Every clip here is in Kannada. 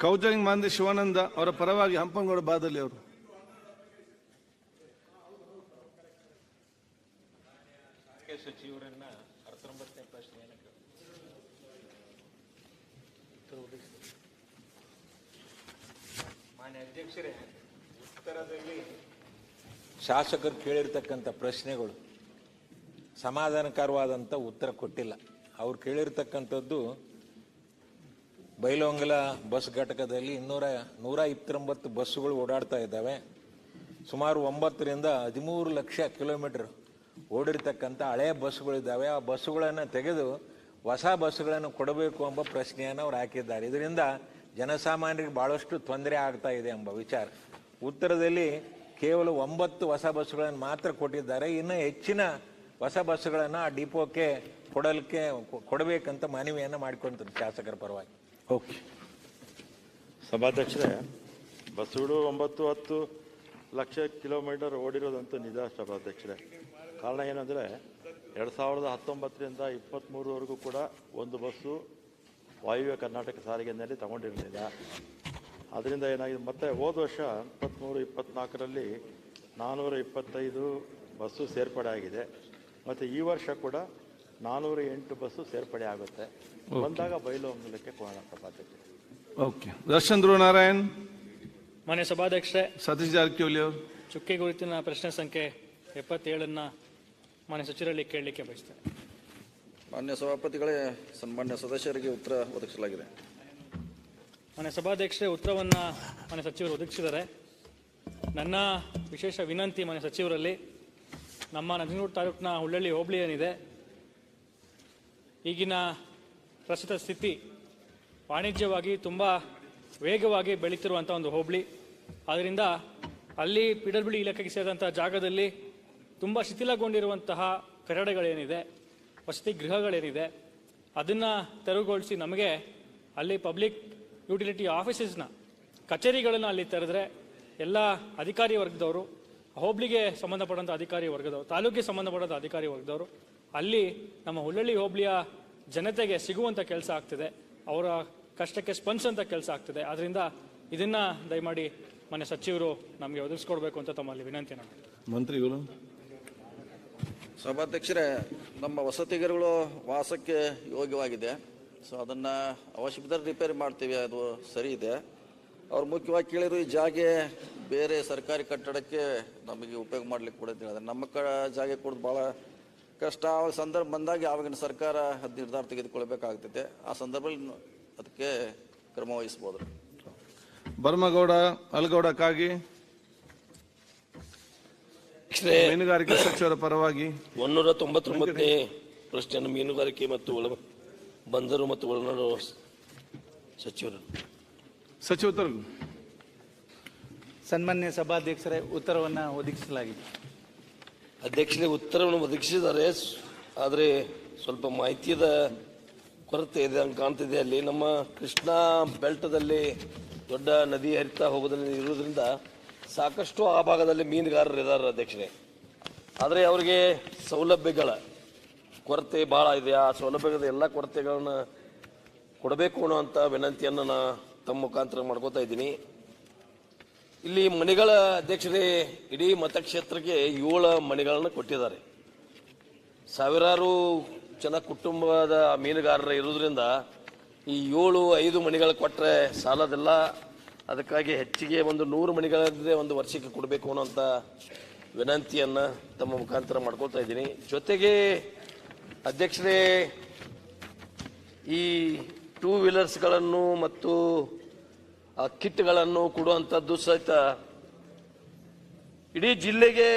ಕೌಜಂಗ್ ಮಾಂದಿ ಶಿವಾನಂದ ಅವರ ಪರವಾಗಿ ಹಂಪನಗೌಡ ಬಾದಲಿ ಅವರು. ಉತ್ತರದಲ್ಲಿ ಶಾಸಕರು ಕೇಳಿರ್ತಕ್ಕಂಥ ಪ್ರಶ್ನೆಗಳು ಸಮಾಧಾನಕರವಾದಂಥ ಉತ್ತರ ಕೊಟ್ಟಿಲ್ಲ. ಅವ್ರು ಕೇಳಿರ್ತಕ್ಕಂಥದ್ದು ಬೈಲೊಂಗಲ ಬಸ್ ಘಟಕದಲ್ಲಿ ಇನ್ನೂರ, ನೂರ ಇಪ್ಪತ್ತೊಂಬತ್ತು ಬಸ್ಸುಗಳು ಓಡಾಡ್ತಾ ಇದ್ದಾವೆ. ಸುಮಾರು ಒಂಬತ್ತರಿಂದ ಹದಿಮೂರು ಲಕ್ಷ ಕಿಲೋಮೀಟರ್ ಓಡಿರ್ತಕ್ಕಂಥ ಹಳೆ ಬಸ್ಸುಗಳಿದ್ದಾವೆ ಆ ಬಸ್ಸುಗಳನ್ನು ತೆಗೆದು ಹೊಸ ಬಸ್ಸುಗಳನ್ನು ಕೊಡಬೇಕು ಎಂಬ ಪ್ರಶ್ನೆಯನ್ನು ಅವ್ರು ಹಾಕಿದ್ದಾರೆ. ಇದರಿಂದ ಜನಸಾಮಾನ್ಯರಿಗೆ ಭಾಳಷ್ಟು ತೊಂದರೆ ಆಗ್ತಾ ಇದೆ ಎಂಬ ವಿಚಾರ. ಉತ್ತರದಲ್ಲಿ ಕೇವಲ ಒಂಬತ್ತು ಹೊಸ ಬಸ್ಸುಗಳನ್ನು ಮಾತ್ರ ಕೊಟ್ಟಿದ್ದಾರೆ. ಇನ್ನು ಹೆಚ್ಚಿನ ಹೊಸ ಬಸ್ಸುಗಳನ್ನು ಆ ಡಿಪೋಕ್ಕೆ ಕೊಡಲಿಕ್ಕೆ, ಕೊಡಬೇಕಂತ ಮನವಿಯನ್ನು ಮಾಡಿಕೊಂತಾರೆ ಶಾಸಕರ ಪರವಾಗಿ. ಓಕೆ. ಸಭಾಧ್ಯಕ್ಷರೇ ಬಸ್ಸುಗಳು ಒಂಬತ್ತು ಹತ್ತು ಲಕ್ಷ ಕಿಲೋಮೀಟರ್ ಓಡಿರೋದಂತೂ ನಿಜ ಸಭಾಧ್ಯಕ್ಷರೇ. ಕಾರಣ ಏನಂದರೆ, ಎರಡು ಸಾವಿರದ ಹತ್ತೊಂಬತ್ತರಿಂದ ಇಪ್ಪತ್ತ್ಮೂರವರೆಗೂ ಕೂಡ ಒಂದು ಬಸ್ಸು ವಾಯುವ್ಯ ಕರ್ನಾಟಕ ಸಾರಿಗೆನಲ್ಲಿ ತಗೊಂಡಿರಲಿಲ್ಲ. ಅದರಿಂದ ಏನಾಗಿದೆ, ಮತ್ತೆ ಹೋದ ವರ್ಷ ಇಪ್ಪತ್ತ್ಮೂರು ಇಪ್ಪತ್ತ್ನಾಲ್ಕರಲ್ಲಿ ನಾನ್ನೂರ ಇಪ್ಪತ್ತೈದು ಬಸ್ಸು ಸೇರ್ಪಡೆ ಆಗಿದೆ ಮತ್ತು ಈ ವರ್ಷ ಕೂಡ ನಾನ್ನೂರ ಎಂಟು ಬಸ್ಸು ಸೇರ್ಪಡೆ ಆಗುತ್ತೆ. ಬಂದಾಗ ಬಯಲು ಅಂಗಲಕ್ಕೆ ಕೊಡೋಣ ಸಭಾಧ್ಯಕ್ಷರೇ ಓಕೆ ದರ್ಶನ್ ಧ್ರುವ ನಾರಾಯಣ್ ಮಾನ್ಯ ಸಭಾಧ್ಯಕ್ಷರೇ. ಸತೀಶ್ ಜಾರಕಿಹೊಳಿ ಅವರು. ಚುಕ್ಕೆ ಗುರುತಿನ ಪ್ರಶ್ನೆ ಸಂಖ್ಯೆ ಎಪ್ಪತ್ತೇಳನ್ನ ಮಾನ್ಯ ಸಚಿವರಲ್ಲಿ ಕೇಳಲಿಕ್ಕೆ ಬಯಸ್ತೇನೆ. ಮಾನ್ಯ ಸಭಾಪತಿಗಳೇ ಸನ್ಮಾನ್ಯ ಸದಸ್ಯರಿಗೆ ಉತ್ತರ ಒದಗಿಸಲಾಗಿದೆ. ಮಾನ್ಯ ಸಭಾಧ್ಯಕ್ಷರೇ ಉತ್ತರವನ್ನು ಮಾನ್ಯ ಸಚಿವರು ಒದಗಿಸಿದ್ದಾರೆ. ನನ್ನ ವಿಶೇಷ ವಿನಂತಿ ಮಾನ್ಯ ಸಚಿವರಲ್ಲಿ ನಮ್ಮ ನಂಜನಗೂಡು ತಾಲೂಕಿನ ಹುಳ್ಳಳ್ಳಿ ಹೋಬಳಿ ಏನಿದೆ ಈಗಿನ ಪ್ರಸ್ತುತ ಸ್ಥಿತಿ ವಾಣಿಜ್ಯವಾಗಿ ತುಂಬ ವೇಗವಾಗಿ ಬೆಳೀತಿರುವಂಥ ಒಂದು ಹೋಬಳಿ. ಆದ್ದರಿಂದ ಅಲ್ಲಿ ಪಿ ಡಬ್ಲ್ಯೂ ಡಿ ಇಲಾಖೆಗೆ ಸೇರಿದಂಥ ಜಾಗದಲ್ಲಿ ತುಂಬ ಶಿಥಿಲಗೊಂಡಿರುವಂತಹ ಕಟ್ಟಡಗಳೇನಿದೆ ವಸತಿ ಗೃಹಗಳೇನಿದೆ, ಅದನ್ನು ತೆರವುಗೊಳಿಸಿ ನಮಗೆ ಅಲ್ಲಿ ಪಬ್ಲಿಕ್ ಯುಟಿಲಿಟಿ ಆಫೀಸಸ್ನ ಕಚೇರಿಗಳನ್ನು ಅಲ್ಲಿ ತೆರೆದ್ರೆ ಎಲ್ಲ ಅಧಿಕಾರಿ ವರ್ಗದವರು, ಹೋಬಳಿಗೆ ಸಂಬಂಧಪಟ್ಟಂಥ ಅಧಿಕಾರಿ ವರ್ಗದವರು, ತಾಲೂಕಿಗೆ ಸಂಬಂಧಪಟ್ಟಂಥ ಅಧಿಕಾರಿ ವರ್ಗದವರು ಅಲ್ಲಿ ನಮ್ಮ ಹುಲ್ಲಳ್ಳಿ ಹೋಬಳಿಯ ಜನತೆಗೆ ಸಿಗುವಂಥ ಕೆಲಸ ಆಗ್ತಿದೆ. ಅವರ ಕಷ್ಟಕ್ಕೆ ಸ್ಪಂದಿಸುವಂಥ ಕೆಲಸ ಆಗ್ತಿದೆ. ಆದ್ದರಿಂದ ಇದನ್ನು ದಯಮಾಡಿ ಮನೆ ಸಚಿವರು ನಮಗೆ ಒದಗಿಸ್ಕೊಡ್ಬೇಕು ಅಂತ ತಮ್ಮಲ್ಲಿ ವಿನಂತಿ ನಾನು ಮಂತ್ರಿಗಳು. ಸಭಾಧ್ಯಕ್ಷರೇ ನಮ್ಮ ವಸತಿಗರುಗಳು ವಾಸಕ್ಕೆ ಯೋಗ್ಯವಾಗಿದೆ. ಸೊ ಅದನ್ನು ಅವಶ್ಯ ಬಿದ್ದರೆ ರಿಪೇರಿ ಮಾಡ್ತೀವಿ. ಅದು ಸರಿ ಇದೆ. ಅವ್ರು ಮುಖ್ಯವಾಗಿ ಕೇಳಿದ್ರು ಈ ಜಾಗೆ ಬೇರೆ ಸರ್ಕಾರಿ ಕಟ್ಟಡಕ್ಕೆ ನಮಗೆ ಉಪಯೋಗ ಮಾಡ್ಲಿಕ್ಕೆ ಕೂಡ ಅಂತ ಹೇಳಿದ್ರೆ ನಮ್ಮ ಕ ಜಾಗೆ ಕೊಡೋದು ಭಾಳ ಕಷ್ಟ ಆ ಸಂದರ್ಭ ಬಂದಾಗ ಯಾವಾಗಿನ ಸರ್ಕಾರ ಅದು ನಿರ್ಧಾರ ತೆಗೆದುಕೊಳ್ಬೇಕಾಗ್ತೈತೆ. ಆ ಸಂದರ್ಭದಲ್ಲಿ ಅದಕ್ಕೆ ಕ್ರಮ ವಹಿಸ್ಬೋದು. ಬರ್ಮಗೌಡ ಅಲ್ಗೌಡ ಕಾಗಿ ಮೀನುಗಾರಿಕೆ ಸಚಿವರ ಪರವಾಗಿ ಒನ್ನೂರ ತೊಂಬತ್ತೊಂಬತ್ತನೇ ಪ್ರಶ್ನೆಯನ್ನು ಮೀನುಗಾರಿಕೆ ಮತ್ತು ಒಳ ಬಂದರು ಮತ್ತು ಒಳನಾಡು ಸಚಿವರು. ಸಚಿವ ಸನ್ಮಾನ್ಯ ಸಭಾಧ್ಯಕ್ಷರೇ ಉತ್ತರವನ್ನು ಒದಗಿಸಲಾಗಿದೆ. ಅಧ್ಯಕ್ಷರೇ ಉತ್ತರವನ್ನು ಒದಗಿಸಿದ್ದಾರೆ. ಆದರೆ ಸ್ವಲ್ಪ ಮಾಹಿತಿಯದ ಕೊರತೆ ಇದೆ ಅಂತ ಕಾಣ್ತಿದೆ. ಅಲ್ಲಿ ನಮ್ಮ ಕೃಷ್ಣಾ ಬೆಲ್ಟದಲ್ಲಿ ದೊಡ್ಡ ನದಿ ಹರಿತಾ ಹೋಗೋದ್ರಿಂದ ಇರೋದ್ರಿಂದ ಸಾಕಷ್ಟು ಆ ಭಾಗದಲ್ಲಿ ಮೀನುಗಾರರು ಇದ್ದಾರೆ ಅಧ್ಯಕ್ಷರೇ. ಆದರೆ ಅವರಿಗೆ ಸೌಲಭ್ಯಗಳ ಕೊರತೆ ಭಾಳ ಇದೆ. ಆ ಸೌಲಭ್ಯದ ಎಲ್ಲ ಕೊರತೆಗಳನ್ನು ಕೊಡಬೇಕು ಅನ್ನುವಂಥ ವಿನಂತಿಯನ್ನು ನಾನು ತಮ್ಮ ಮುಖಾಂತರ ಮಾಡ್ಕೋತಾ ಇದ್ದೀನಿ. ಇಲ್ಲಿ ಮನೆಗಳ ಅಧ್ಯಕ್ಷರೇ ಇಡೀ ಮತಕ್ಷೇತ್ರಕ್ಕೆ ಏಳು ಮನೆಗಳನ್ನು ಕೊಟ್ಟಿದ್ದಾರೆ. ಸಾವಿರಾರು ಜನ ಕುಟುಂಬದ ಮೀನುಗಾರರು ಇರೋದ್ರಿಂದ ಈ ಏಳು, ಐದು ಮನೆಗಳು ಕೊಟ್ಟರೆ ಸಾಲದಿಲ್ಲ. ಅದಕ್ಕಾಗಿ ಹೆಚ್ಚಿಗೆ ಒಂದು ನೂರು ಮನೆಗಳಿದ್ರೆ ಒಂದು ವರ್ಷಕ್ಕೆ ಕೊಡಬೇಕು ಅನ್ನೋಂಥ ವಿನಂತಿಯನ್ನು ತಮ್ಮ ಮುಖಾಂತರ ಮಾಡ್ಕೊಳ್ತಾ ಇದ್ದೀನಿ. ಜೊತೆಗೆ ಅಧ್ಯಕ್ಷರೇ, ಈ ಟೂ ವೀಲರ್ಸ್ಗಳನ್ನು ಮತ್ತು ಆ ಕಿಟ್ಗಳನ್ನು ಕೊಡುವಂಥದ್ದು ಸಹಿತ ಇಡೀ ಜಿಲ್ಲೆಗೆ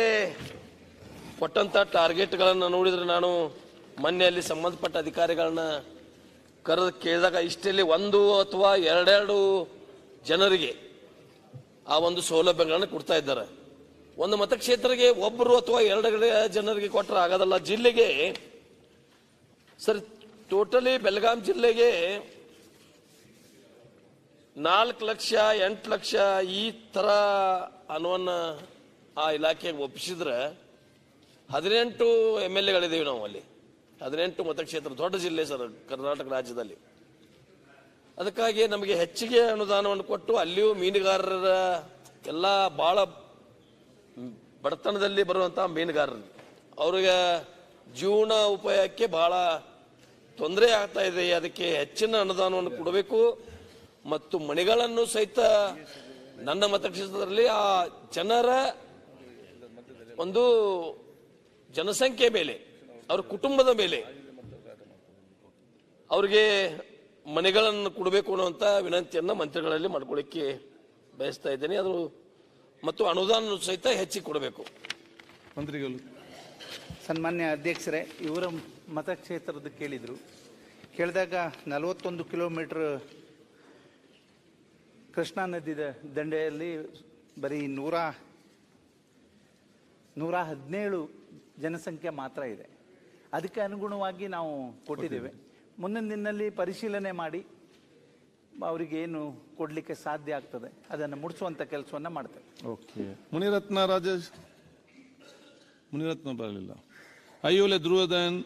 ಕೊಟ್ಟಂಥ ಟಾರ್ಗೆಟ್ಗಳನ್ನು ನೋಡಿದರೆ ನಾನು ಮನೆಯಲ್ಲಿ ಸಂಬಂಧಪಟ್ಟ ಅಧಿಕಾರಿಗಳನ್ನ ಕರೆದು ಕೇಳಿದಾಗ ಇಷ್ಟಲ್ಲಿ ಒಂದು ಅಥವಾ ಎರಡೆರಡು ಜನರಿಗೆ ಆ ಒಂದು ಸೌಲಭ್ಯಗಳನ್ನು ಕೊಡ್ತಾ ಇದ್ದಾರೆ. ಒಂದು ಮತಕ್ಷೇತ್ರಕ್ಕೆ ಒಬ್ಬರು ಅಥವಾ ಎರಡು ಜನರಿಗೆ ಕೊಟ್ಟರೆ ಆಗೋದಲ್ಲ. ಜಿಲ್ಲೆಗೆ ಸರ್ ಟೋಟಲಿ ಬೆಳಗಾಂ ಜಿಲ್ಲೆಗೆ ನಾಲ್ಕು ಲಕ್ಷ, ಎಂಟು ಲಕ್ಷ ಈ ಥರ ಹಣವನ್ನು ಆ ಇಲಾಖೆಗೆ ಒಪ್ಪಿಸಿದ್ರೆ ಹದಿನೆಂಟು ಎಂ ಎಲ್ ಎಗಳಿದ್ದೀವಿ ನಾವು ಅಲ್ಲಿ. ಹದಿನೆಂಟು ಮತಕ್ಷೇತ್ರ, ದೊಡ್ಡ ಜಿಲ್ಲೆ ಸರ್ ಕರ್ನಾಟಕ ರಾಜ್ಯದಲ್ಲಿ. ಅದಕ್ಕಾಗಿ ನಮಗೆ ಹೆಚ್ಚಿಗೆ ಅನುದಾನವನ್ನು ಕೊಟ್ಟು ಅಲ್ಲಿಯೂ ಮೀನುಗಾರರ ಎಲ್ಲ ಭಾಳ ಬಡತನದಲ್ಲಿ ಬರುವಂಥ ಮೀನುಗಾರರು. ಅವ್ರಿಗೆ ಜೀವನ ಉಪಾಯಕ್ಕೆ ಬಹಳ ತೊಂದರೆ ಆಗ್ತಾ ಇದೆ. ಅದಕ್ಕೆ ಹೆಚ್ಚಿನ ಅನುದಾನವನ್ನು ಕೊಡಬೇಕು. ಮತ್ತು ಮಣಿಗಳನ್ನು ಸಹಿತ ನನ್ನ ಮತಕ್ಷೇತ್ರದಲ್ಲಿ ಆ ಜನರ ಒಂದು ಜನಸಂಖ್ಯೆ ಮೇಲೆ ಅವ್ರ ಕುಟುಂಬದ ಮೇಲೆ ಅವ್ರಿಗೆ ಮನೆಗಳನ್ನು ಕೊಡಬೇಕು ಅನ್ನುವಂಥ ವಿನಂತಿಯನ್ನು ಮಂತ್ರಿಗಳಲ್ಲಿ ಮಾಡ್ಕೊಳ್ಳಿಕ್ಕೆ ಬಯಸ್ತಾ ಇದ್ದೇನೆ. ಅದು ಮತ್ತು ಅನುದಾನ ಸಹಿತ ಹೆಚ್ಚಿ ಕೊಡಬೇಕು. ಮಂತ್ರಿಗಳು. ಸನ್ಮಾನ್ಯ ಅಧ್ಯಕ್ಷರೇ ಇವರ ಮತಕ್ಷೇತ್ರದ ಕೇಳಿದರು. ಕೇಳಿದಾಗ ನಲವತ್ತೊಂದು ಕಿಲೋಮೀಟ್ರ್ ಕೃಷ್ಣಾ ನದಿ ದಂಡೆಯಲ್ಲಿ ಬರೀ ನೂರ ನೂರ ಹದಿನೇಳು ಜನಸಂಖ್ಯೆ ಮಾತ್ರ ಇದೆ. ಅದಕ್ಕೆ ಅನುಗುಣವಾಗಿ ನಾವು ಕೊಟ್ಟಿದ್ದೇವೆ. ಮುಂದಿನ ದಿನದಲ್ಲಿ ಪರಿಶೀಲನೆ ಮಾಡಿ ಅವರಿಗೆ ಏನು ಕೊಡಲಿಕ್ಕೆ ಸಾಧ್ಯ ಆಗ್ತದೆ ಅದನ್ನು ಮುಡಿಸುವಂಥ ಕೆಲಸವನ್ನು ಮಾಡ್ತೇವೆ. ಓಕೆ. ಮುನಿರತ್ನ ರಾಜೇಶ್ ಮುನಿರತ್ನ ಬರಲಿಲ್ಲ. ಅಯ್ಯೋಲೆ ಧ್ರುವದಯನ್